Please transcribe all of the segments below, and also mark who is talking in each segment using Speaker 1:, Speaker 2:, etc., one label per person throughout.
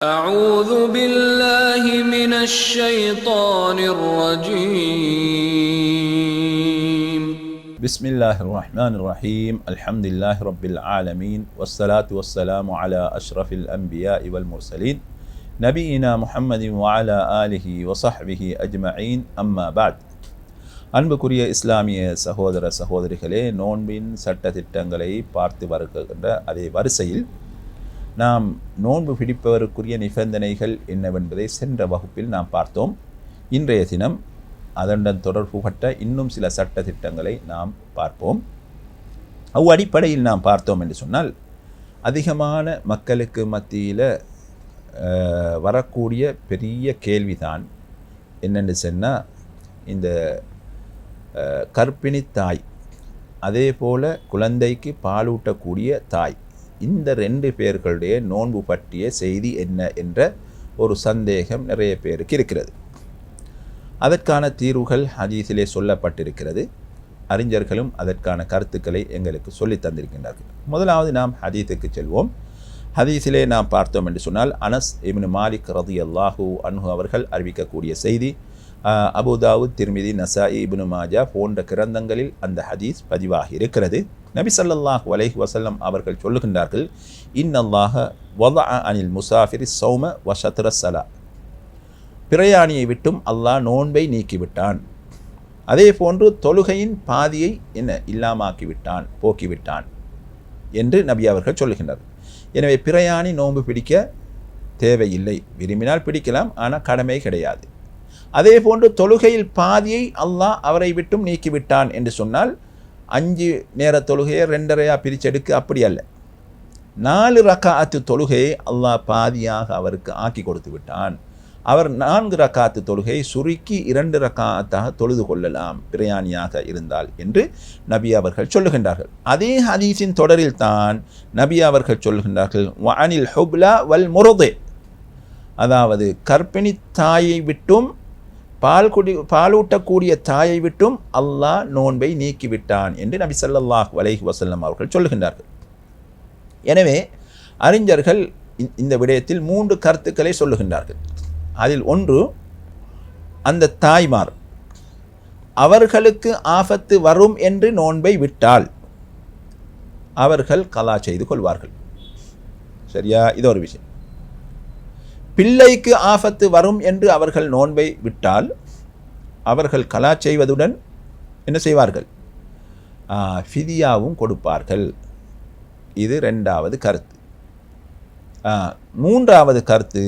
Speaker 1: أعوذ بالله من الشيطان الرجيم
Speaker 2: بسم الله الرحمن الرحيم الحمد لله رب العالمين والصلاة والسلام على أشرف الأنبياء والمرسلين نبينا محمد وعلى آله وصحبه أجمعين أما بعد அன்புக்குரிய இஸ்லாமிய சகோதர சகோதரிகளே நோன்பின் சட்ட திட்டங்களை பார்த்து வருகின்ற அதே வரிசையில் நாம் நோன்பு பிடிப்பவருக்குரிய நிபந்தனைகள் என்னவென்பதை சென்ற வகுப்பில் நாம் பார்த்தோம். இன்றைய தினம் அதனுடன் தொடர்புபட்ட இன்னும் சில சட்ட திட்டங்களை நாம் பார்ப்போம். அவ் அடிப்படையில் நாம் பார்த்தோம் என்று சொன்னால் அதிகமான மக்களுக்கு மத்தியில் வரக்கூடிய பெரிய கேள்விதான் என்னென்னு சொன்னால் இந்த கற்பிணி தாய் அதே போல் குழந்தைக்கு பாலூட்டக்கூடிய தாய் இந்த ரெண்டு பேர்களுடைய நோன்பு பற்றிய செய்தி என்ன என்ற ஒரு சந்தேகம் நிறைய பேருக்கு இருக்கிறது. அதற்கான தீர்வுகள் ஹதீஸிலே சொல்லப்பட்டிருக்கிறது. அறிஞர்களும் அதற்கான கருத்துக்களை எங்களுக்கு சொல்லித் தந்திருக்கின்றார்கள். முதலாவது நாம் ஹதீஸுக்கு செல்வோம். ஹதீஸிலே நாம் பார்த்தோம் என்று சொன்னால் அனஸ் இமின் மாலிக் ரதி அல்லாஹூ அன்ஹு அவர்கள் அறிவிக்கக்கூடிய செய்தி அபுதாவு திருமிதி நசாயி இபுனு மாஜா போன்ற கிரந்தங்களில் அந்த ஹதீஸ் பதிவாகி இருக்கிறது. நபி சல்லாஹ் வலைஹ் வசல்லம் அவர்கள் சொல்லுகின்றார்கள் இன்னல்லாஹ வதஅ அனில் முசாஃபிரி சௌம வஷத்ர சலா பிரயாணியை விட்டும் அல்லாஹ் நோன்பை நீக்கிவிட்டான். அதே போன்று தொழுகையின் பாதியை என்ன? இல்லாமாக்கிவிட்டான் போக்கிவிட்டான் என்று நபி அவர்கள் சொல்லுகின்றனர். எனவே பிரயாணி நோன்பு பிடிக்க தேவையில்லை. விரும்பினால் பிடிக்கலாம் ஆனால் கடமை கிடையாது. அதே போன்று தொழுகையில் பாதியை அல்லாஹ் அவரை விட்டும் நீக்கிவிட்டான் என்று சொன்னால் அஞ்சு நேர தொழுகையை ரெண்டரையாக பிரிச்செடுக்கு அப்படி அல்ல. நாலு ரக்காத்து தொழுகையை அல்லாஹ் பாதியாக அவருக்கு ஆக்கி கொடுத்து விட்டான். அவர் நான்கு ரக்காத்து தொழுகையை சுருக்கி இரண்டு ரக்காத்தாக தொழுது கொள்ளலாம் பிரயாணியாக இருந்தால் என்று நபி அவர்கள் சொல்லுகின்றார்கள். அதே ஹதீஸின் தொடரில் தான் நபி அவர்கள் சொல்லுகின்றார்கள் வானில் ஹுப்லா வல் முருதே. அதாவது கர்ப்பிணி தாயை விட்டும் பால் குடி பாலூட்டக்கூடிய தாயை விட்டும் அல்லாஹ் நோன்பை நீக்கிவிட்டான் என்று நபி ஸல்லல்லாஹு வலைஹி வசல்லம் அவர்கள் சொல்லுகின்றார்கள். எனவே அறிஞர்கள் இந்த விடயத்தில் மூன்று கருத்துக்களை சொல்லுகின்றார்கள். அதில் ஒன்று அந்த தாய்மார் அவர்களுக்கு ஆபத்து வரும் என்று நோன்பை விட்டால் அவர்கள் கலா செய்து கொள்வார்கள். சரியா? இது ஒரு விஷயம். பிள்ளைக்கு ஆபத்து வரும் என்று அவர்கள் நோன்பை விட்டால் அவர்கள் கலா செய்வதுடன் என்ன செய்வார்கள்? ஃபிதியாவும் கொடுப்பார்கள். இது ரெண்டாவது கருத்து. மூன்றாவது கருத்து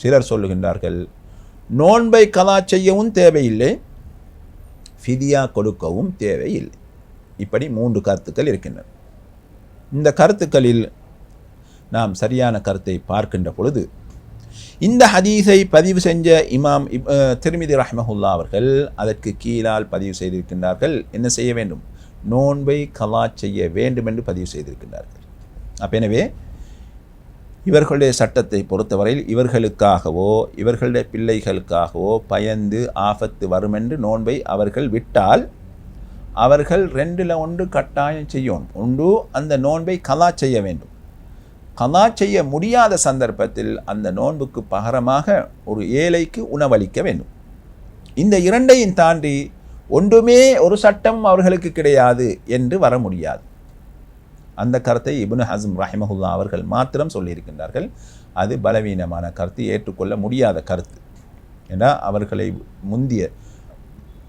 Speaker 2: சிலர் சொல்லுகின்றார்கள் நோன்பை கலா செய்யவும் தேவையில்லை ஃபிதியா கொடுக்கவும் தேவையில்லை. இப்படி மூன்று கருத்துக்கள் இருக்கின்றன. இந்த கருத்துக்களில் நாம் சரியான கருத்தை பார்க்கின்ற பொழுது இந்த ஹதீஸை பதிவு செஞ்ச இமாம் இப்- திருமிதி ரஹ்மஹுல்லா அவர்கள் அதற்கு கீழால் பதிவு செய்திருக்கின்றார்கள். என்ன செய்ய வேண்டும்? நோன்பை கலா செய்ய வேண்டும் என்று பதிவு செய்திருக்கின்றார்கள். அப்போ எனவே இவர்களுடைய சட்டத்தை பொறுத்தவரையில் இவர்களுக்காகவோ இவர்களுடைய பிள்ளைகளுக்காகவோ பயந்து ஆபத்து வரும் என்று நோன்பை அவர்கள் விட்டால் அவர்கள் ரெண்டில் ஒன்று கட்டாயம் செய்யும். ஒன்று அந்த நோன்பை கலா செய்ய வேண்டும். கலா செய்ய முடியாத சந்தர்ப்பத்தில் அந்த நோன்புக்கு பகரமாக ஒரு ஏழைக்கு உணவளிக்க வேண்டும். இந்த இரண்டையும் தாண்டி ஒன்றுமே ஒரு சட்டம் அவர்களுக்கு கிடையாது என்று வர முடியாது. அந்த கருத்தை இபுன் ஹசம் ரஹிமஹுல்லா அவர்கள் மாத்திரம் சொல்லியிருக்கின்றார்கள். அது பலவீனமான கருத்து ஏற்றுக்கொள்ள முடியாத கருத்து. ஏன்னா அவர்களை முந்திய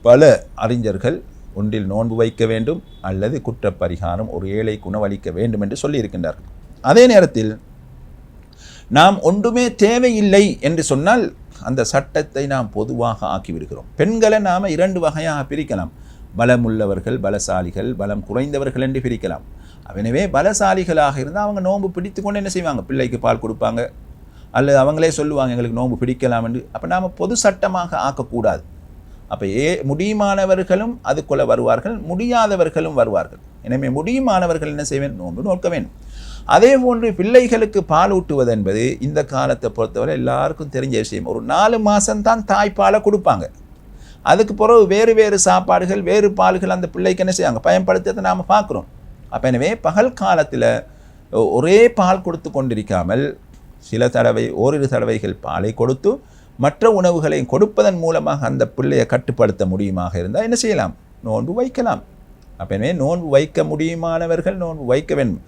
Speaker 2: பல அறிஞர்கள் ஒன்றில் நோன்பு வைக்க வேண்டும் அல்லது குற்றப்பரிகாரம் ஒரு ஏழைக்கு உணவளிக்க வேண்டும் என்று சொல்லியிருக்கின்றார்கள். அதே நேரத்தில் நாம் ஒன்றுமே தேவையில்லை என்று சொன்னால் அந்த சட்டத்தை நாம் பொதுவாக ஆக்கிவிடுகிறோம். பெண்களை நாம் இரண்டு வகையாக பிரிக்கலாம். பலம் உள்ளவர்கள் பலசாலிகள் பலம் குறைந்தவர்கள் என்று பிரிக்கலாம். எனவே பலசாலிகளாக இருந்தால் அவங்க நோன்பு பிடித்து கொண்டு என்ன செய்வாங்க? பிள்ளைக்கு பால் கொடுப்பாங்க. அல்லது அவங்களே சொல்லுவாங்க எங்களுக்கு நோன்பு பிடிக்கலாம் என்று. அப்போ நாம் பொது சட்டமாக ஆக்கக்கூடாது. அப்போ ஏ முடியுமானவர்களும் அதுக்குள்ளே வருவார்கள் முடியாதவர்களும் வருவார்கள். எனவே முடியுமானவர்கள் என்ன செய்வேன்? நோன்பு நோக்க வேண்டும். அதே போன்று பிள்ளைகளுக்கு பால் ஊட்டுவது என்பது இந்த காலத்தை பொறுத்தவரை எல்லாருக்கும் தெரிஞ்ச விஷயம். ஒரு நாலு மாதம்தான் தாய்ப்பாலை கொடுப்பாங்க. அதுக்கு பிறகு வேறு வேறு சாப்பாடுகள் வேறு பால்கள் அந்த பிள்ளைக்கு என்ன செய்வாங்க? பயன்படுத்துறதை நாம் பார்க்குறோம். அப்போ எனவே பகல் காலத்தில் ஒரே பால் கொடுத்து கொண்டிருக்காமல் சில தடவை ஓரிரு தடவைகள் பாலை கொடுத்து மற்ற உணவுகளையும் கொடுப்பதன் மூலமாக அந்த பிள்ளையை கட்டுப்படுத்த முடியுமாக இருந்தால் என்ன செய்யலாம்? நோன்பு வைக்கலாம். அப்போ எனவே நோன்பு வைக்க முடியுமானவர்கள் நோன்பு வைக்க வேண்டும்.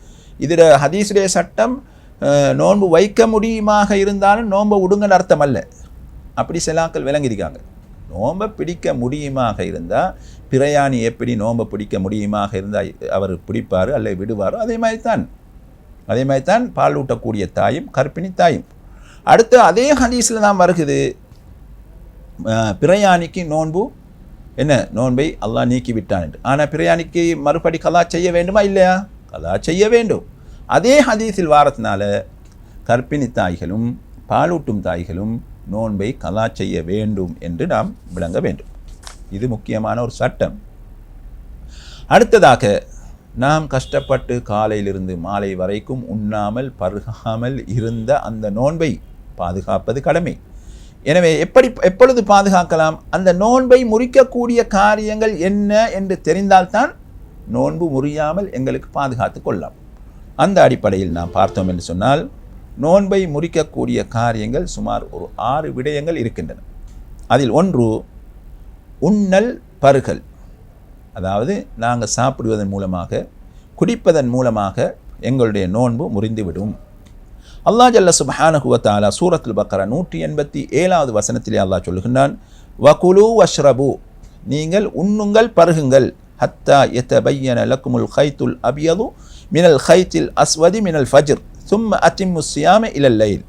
Speaker 2: இதில் ஹதீஸுடைய சட்டம் நோன்பு வைக்க முடியுமாக இருந்தாலும் நோன்பை உடுங்கன்னு அர்த்தம் அல்ல. அப்படி செலாக்கள் விளங்கியிருக்காங்க. நோன்பை பிடிக்க முடியுமாக இருந்தால் பிரயாணி எப்படி நோன்பை பிடிக்க முடியுமாக இருந்தால் அவர் பிடிப்பார் அல்ல விடுவாரோ அதே மாதிரி தான் அதே மாதிரி தான் பால் ஊட்டக்கூடிய தாயும் கர்ப்பிணி தாயும். அடுத்து அதே ஹதீஸில் தான் வருகுது. பிரயாணிக்கு நோன்பு என்ன நோன்பை அல்லாஹ் நீக்கி விட்டான் ஆனால் பிரயாணிக்கு மறுபடி கலா செய்ய வேண்டுமா இல்லையா? கலா செய்ய வேண்டும். அதே ஹதீஸில் வாரத்தினால கர்ப்பிணி தாய்களும் பாலூட்டும் தாய்களும் நோன்பை கலா செய்ய வேண்டும் என்று நாம் விளங்க வேண்டும். இது முக்கியமான ஒரு சட்டம். அடுத்ததாக நாம் கஷ்டப்பட்டு காலையிலிருந்து மாலை வரைக்கும் உண்ணாமல் பருகாமல் இருந்த அந்த நோன்பை பாதுகாப்பது கடமை. எனவே எப்படி எப்பொழுது பாதுகாக்கலாம்? அந்த நோன்பை முறிக்கக்கூடிய காரியங்கள் என்ன என்று தெரிந்தால்தான் நோன்பு முறியாமல் எங்களுக்கு பாதுகாத்து கொள்ளலாம். அந்த அடிப்படையில் நாம் பார்த்தோம் என்று சொன்னால் நோன்பை முறிக்கக்கூடிய காரியங்கள் சுமார் ஒரு ஆறு விடயங்கள் இருக்கின்றன. அதில் ஒன்று உண்ணல் பருகல். அதாவது நாங்கள் சாப்பிடுவதன் மூலமாக குடிப்பதன் மூலமாக எங்களுடைய நோன்பு முறிந்துவிடும். அல்லாஹ் ஜல்ல சுபஹானகுவத்தாலா சூரத்தில் சூரத்துல் பக்கரா நூற்றி எண்பத்தி ஏழாவது வசனத்திலே அல்லாஹ் சொல்லுகின்றான் வகுலு வஷ்ரபு. நீங்கள் உண்ணுங்கள் பருகுங்கள். ஹத்தா எத்த பையன லக்குமுல் ஹைத்துல் அபியது மினல் ஹைத்தில் அஸ்வதி மினல் ஃபஜ்ர் சும்ம அத்திம்மு சியாம இலல் லைல்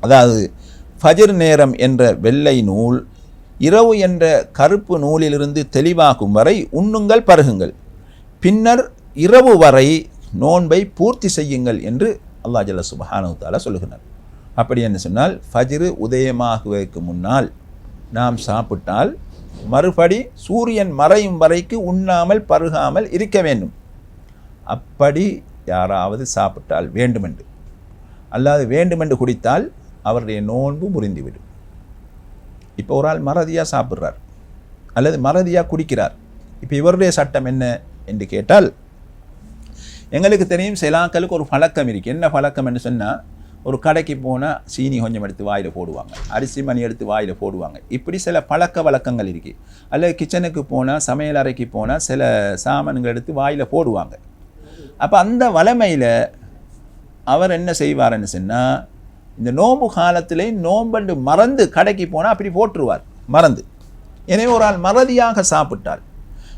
Speaker 2: அதாவது ஃபஜிர் நேரம் என்ற வெள்ளை நூல் இரவு என்ற கருப்பு நூலிலிருந்து தெளிவாகும் வரை உண்ணுங்கள் பருகுங்கள். பின்னர் இரவு வரை நோன்பை பூர்த்தி செய்யுங்கள் என்று அல்லா ஜல்ல சுபஹானஹு தஆலா சொல்லுகிறார் அப்படி என்ன சொன்னால் ஃபஜ்ரு உதயமாகுவதற்கு முன்னால் நாம் சாப்பிட்டால் மறுபடி சூரியன் மறையும் வரைக்கு உண்ணாமல் பருகாமல் இருக்க வேண்டும். அப்படி யாராவது சாப்பிட்டால் வேண்டுமென்று. அல்லாது வேண்டுமென்று குடித்தால் அவருடைய நோன்பு முறிந்துவிடும். இப்போ ஒரு ஆள் மறதியாக சாப்பிட்றார். அல்லது மறதியாக குடிக்கிறார். இப்போ இவருடைய சட்டம் என்ன என்று கேட்டால் எங்களுக்கு தெரியும் சிலாக்களுக்கு ஒரு பழக்கம் இருக்குது என்ன பழக்கம் என்று சொன்னால் ஒரு கடைக்கு போனால் சீனி கொஞ்சம் எடுத்து வாயில் போடுவாங்க. அரிசி மணி எடுத்து வாயில் போடுவாங்க. இப்படி சில பழக்க வழக்கங்கள் இருக்குது அல்லது கிச்சனுக்கு போனால் சமையல் அறைக்கு போனால் சில சாமான்கள் எடுத்து வாயில் போடுவாங்க. அப்போ அந்த வளமையில் அவர் என்ன செய்வார்னு சொன்னால் இந்த நோம்பு காலத்திலே நோம்பண்டு மறந்து கடைக்கு போனால் அப்படி போட்டுருவார் மறந்து. எனவே ஒரு ஆள் மறதியாக சாப்பிட்டால்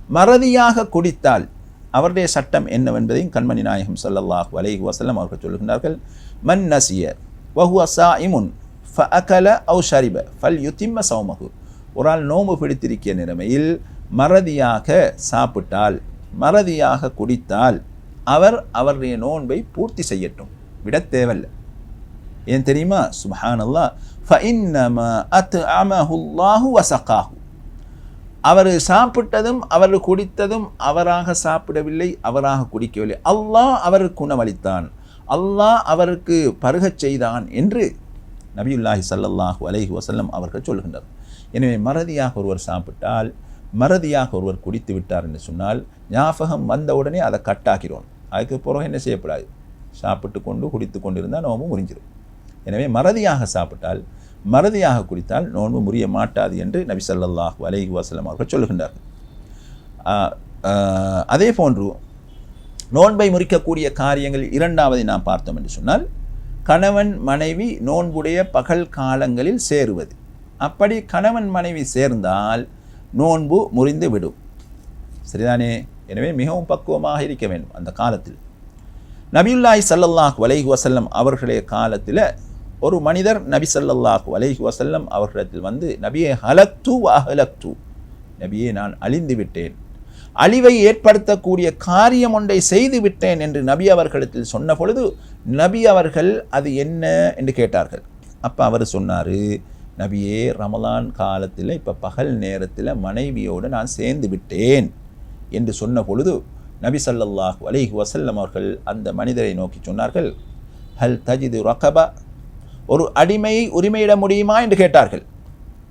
Speaker 2: மறதியாக குடித்தால் அவருடைய சட்டம் என்னவென்பதையும் கண்மணி நாயகம் ஸல்லல்லாஹு அலைஹி வஸல்லம் அவர்கள் சொல்லுகின்றார்கள் மன் நசிய வஹுவ சாயிமுன் ஃபஅகல அவு ஷரிப ஃபல் யுத்திம்ம சௌமகு ஒரு ஆள் நோம்பு பிடித்திருக்கிய நிலைமையில் மறதியாக சாப்பிட்டால் மறதியாக குடித்தால் அவர் அவருடைய நோன்பை பூர்த்தி செய்யட்டும். விடத் தேவையில்லை. ஏன் தெரியுமா? சுபஹானல்லா அல்லாஹு வஸகாஹு அவர் சாப்பிட்டதும் அவர் குடித்ததும் அவராக சாப்பிடவில்லை அவராக குடிக்கவில்லை. அல்லாஹ் அவருக்கு உணவளித்தான் அல்லாஹ் அவருக்கு பருகச் செய்தான் என்று நபியுல்லாஹி சல்லாஹூ அலஹி வசல்லம் அவர்கள் சொல்கின்றனர். எனவே மறதியாக ஒருவர் சாப்பிட்டால் மறதியாக ஒருவர் குடித்து விட்டார் என்று சொன்னால் ஞாபகம் வந்த உடனே அதை கட்டாக்கிறோம் அதுக்கு பிறகு என்ன செய்யப்படாது? சாப்பிட்டு கொண்டு குடித்து கொண்டிருந்தால் நோம்பு முறிஞ்சிடும் எனவே மறதியாக சாப்பிட்டால் மறதியாக குடித்தால் நோன்பு முறிய மாட்டாது என்று நபி சல்லாஹ் அலைஹி வசலம் அவர்கள் சொல்லுகின்றார்கள். அதே போன்று நோன்பை முறிக்கக்கூடிய காரியங்கள் இரண்டாவதை நாம் பார்த்தோம் என்று சொன்னால் கணவன் மனைவி நோன்புடைய பகல் காலங்களில் சேருவது. அப்படி கணவன் மனைவி சேர்ந்தால் நோன்பு முறிந்து விடும். சரிதானே? எனவே மிகவும் பக்குவமாக இருக்க வேண்டும் அந்த காலத்தில். நபியுல்லாய் சல்லல்லாஹ் அலைஹி வசல்லம் அவர்களுடைய காலத்தில் ஒரு மனிதர் நபி சல்லல்லாஹ் அலைஹி வசல்லம் அவர்களிடத்தில் வந்து நபியை ஹலக்து அஹலக்து. நபியை நான் அழிந்து விட்டேன். அழிவை ஏற்படுத்தக்கூடிய காரியம் ஒன்றை செய்து விட்டேன் என்று நபி அவர்களிடத்தில் சொன்ன பொழுது நபி அவர்கள் அது என்ன? என்று கேட்டார்கள். அப்போ அவர் சொன்னார் நபியே ரமலான் காலத்தில் இப்போ பகல் நேரத்தில் மனைவியோடு நான் சேர்ந்து விட்டேன் என்று சொன்ன பொழுது நபி ஸல்லல்லாஹு அலைஹி வசல்லம் அவர்கள் அந்த மனிதரை நோக்கி சொன்னார்கள் ஹல் தஜிது ரகபா? ஒரு அடிமையை உரிமையிட முடியுமா? என்று கேட்டார்கள்.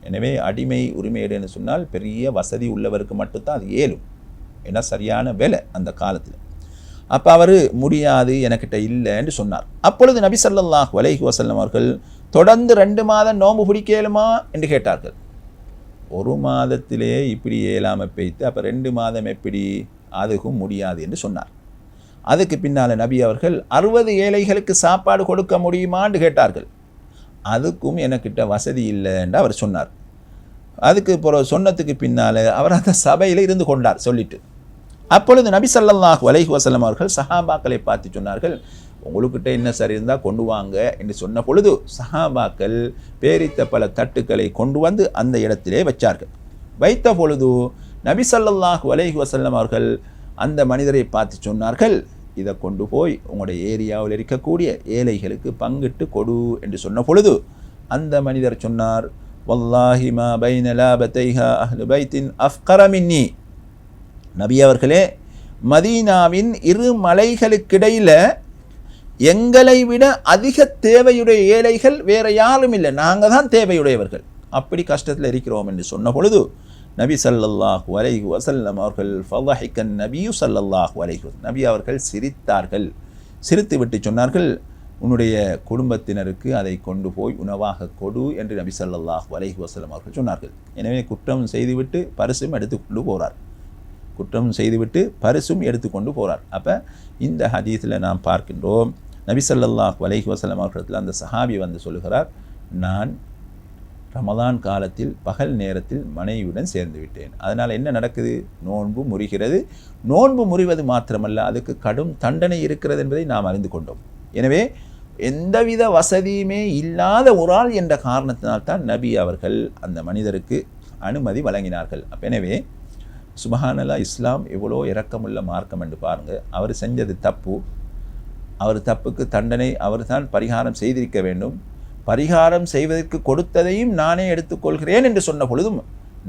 Speaker 2: எனவே அடிமை உரிமையிடன்னு சொன்னால் பெரிய வசதி உள்ளவருக்கு மட்டும்தான் அது ஏழும் ஏன்னா சரியான விலை அந்த காலத்தில். அப்போ அவர் முடியாது எனக்கிட்ட இல்லைன்னு சொன்னார். அப்பொழுது நபி சல்லாஹ் வலைஹி வசல்லம் அவர்கள் தொடர்ந்து ரெண்டு மாதம் நோன்பு பிடிக்கலுமா? என்று கேட்டார்கள். ஒரு மாதத்திலேயே இப்படி இயலாமல் பெய்த்து அப்போ ரெண்டு மாதம் எப்படி அதுக்கும் முடியாது என்று சொன்னார். அதுக்கு பின்னால் நபி அவர்கள் அறுபது ஏழைகளுக்கு சாப்பாடு கொடுக்க முடியுமான்னு கேட்டார்கள். அதுக்கும் எனக்கிட்ட வசதி இல்லைன்னு அவர் சொன்னார். அதுக்கு பிறகு சொன்னதுக்கு பின்னால் அவர் அந்த சபையில் இருந்து கொண்டார் சொல்லிட்டு. அப்பொழுது நபி சல்லாஹ் அலைஹி வசலம் அவர்கள் சஹாபாக்களை பார்த்து சொன்னார்கள் உங்களுக்கிட்ட என்ன சரி இருந்தால் கொண்டு வாங்க என்று சொன்ன பொழுது சஹாபாக்கள் பேரித்த பல தட்டுக்களை கொண்டு வந்து அந்த இடத்திலே வச்சார்கள். வைத்த பொழுது நபி ஸல்லல்லாஹு வலைஹி வசல்லம் அவர்கள் அந்த மனிதரை பார்த்து சொன்னார்கள் இதை கொண்டு போய் உங்களுடைய ஏரியாவில் இருக்கக்கூடிய ஏழைகளுக்கு பங்கிட்டு கொடு என்று சொன்ன பொழுது அந்த மனிதர் சொன்னார் வல்லாஹி மா பைன லாபத்தைஹா அஹ்லு பைத்தின் அஃப்கர நபி அவர்களே மதீனாவின் இரு மலைகளுக்கிடையில் எங்களை விட அதிக தேவையுடைய ஏழைகள் வேற யாரும் இல்லை. நாங்கள் தான் தேவையுடையவர்கள். அப்படி கஷ்டத்தில் இருக்கிறோம் என்று சொன்ன பொழுது நபி சல்லல்லாஹ் அலைஹி வசல்லம் அவர்கள் ஃபதஹிகன் நபியு சல்லல்லாஹ் அலைஹி நபி அவர்கள் சிரித்தார்கள். சிரித்து விட்டு சொன்னார்கள் உன்னுடைய குடும்பத்தினருக்கு அதை கொண்டு போய் உணவாக கொடு என்று நபி சல்லாஹ் அலைஹி வசலம் அவர்கள் சொன்னார்கள். எனவே குற்றம் செய்துவிட்டு பரிசும் எடுத்துக்கொண்டு போகிறார் குற்றம் செய்துவிட்டு பரிசும் எடுத்துக்கொண்டு போகிறார் அப்போ இந்த ஹதீஸில் நாம் பார்க்கின்றோம் நபிசல்லாஹ் வலைஹி வசலம் வஸல்லம் அவர்களிடத்தில் அந்த சஹாபி வந்து சொல்லுகிறார் நான் ரமதான் காலத்தில் பகல் நேரத்தில் மனைவியுடன் சேர்ந்து விட்டேன். அதனால் என்ன நடக்குது? நோன்பு முறிகிறது. நோன்பு முறிவது மாத்திரமல்ல அதுக்கு கடும் தண்டனை இருக்கிறது என்பதை நாம் அறிந்து கொண்டோம். எனவே எந்தவித வசதியுமே இல்லாத ஒரு ஆள் என்ற காரணத்தினால்தான் நபி அவர்கள் அந்த மனிதருக்கு அனுமதி வழங்கினார்கள். அப்போ எனவே சுபஹானல்லா இஸ்லாம் எவ்வளோ இரக்கமுள்ள மார்க்கம் என்று பாருங்கள் அவர் செஞ்சது தப்பு. அவர் தப்புக்கு தண்டனை அவர் தான் பரிகாரம் செய்திருக்க வேண்டும். பரிகாரம் செய்வதற்கு கொடுத்ததையும் நானே எடுத்துக்கொள்கிறேன் என்று சொன்ன பொழுதும்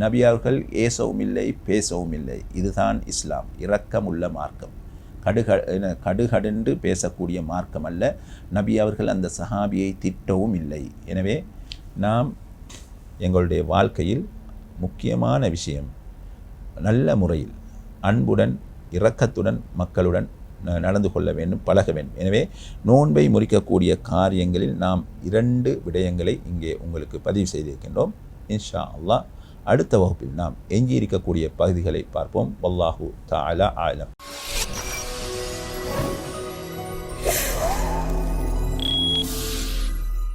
Speaker 2: நபி அவர்கள் ஏசவும் இல்லை பேசவும் இல்லை. இதுதான் இஸ்லாம். இரக்கமுள்ள மார்க்கம். கடுக என கடுகடென்று பேசக்கூடிய மார்க்கம் அல்ல. நபி அவர்கள் அந்த சஹாபியை திட்டவும் இல்லை. எனவே நாம் எங்களுடைய வாழ்க்கையில் முக்கியமான விஷயம் நல்ல முறையில் அன்புடன் இரக்கத்துடன் மக்களுடன் நடந்து கொள்ள வேண்டும் பழக வேண்டும். எனவே நோன்பை முறிக்கக்கூடிய காரியங்களில் நாம் இரண்டு விடயங்களை இங்கே உங்களுக்கு பதிவு செய்திருக்கின்றோம். இன்ஷா அல்லாஹ் அடுத்த வகுப்பில் நாம் எஞ்சியிருக்கக்கூடிய பகுதிகளை பார்ப்போம். வல்லாஹு தாலா ஆலம்.